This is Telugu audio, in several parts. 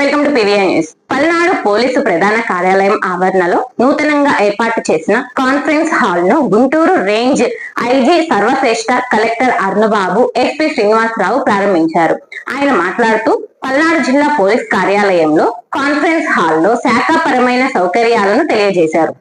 Welcome to PVI news. Palnadu police ప్రధాన కార్యాలయం ఆవరణలో నూతనంగా ఏర్పాటు చేసిన conference హాల్ను Guntur range IG Sarvashreshtha collector Arunababu SP Srinivasarao ప్రారంభించారు. ఆయన మాట్లాడుతూ పల్నాడు జిల్లా పోలీస్ కార్యాలయంలో కాన్ఫరెన్స్ హాల్లో శాఖాపరమైన సౌకర్యాలను తెలియజేశారు.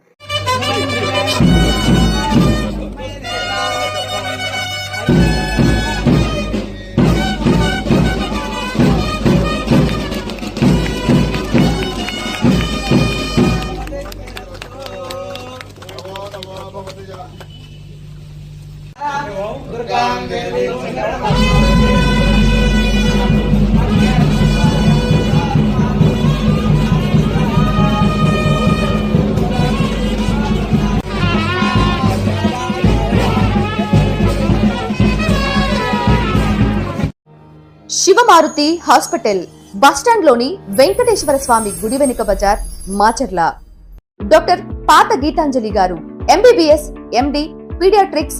శివమారుతి హాస్పిటల్ బస్టాండ్లోని వెంకటేశ్వర స్వామి గుడి వెనుక బజార్ మాచర్ల. డాక్టర్ పాత గీతాంజలి గారు ఎంబీబీఎస్ ఎండి పీడియాట్రిక్స్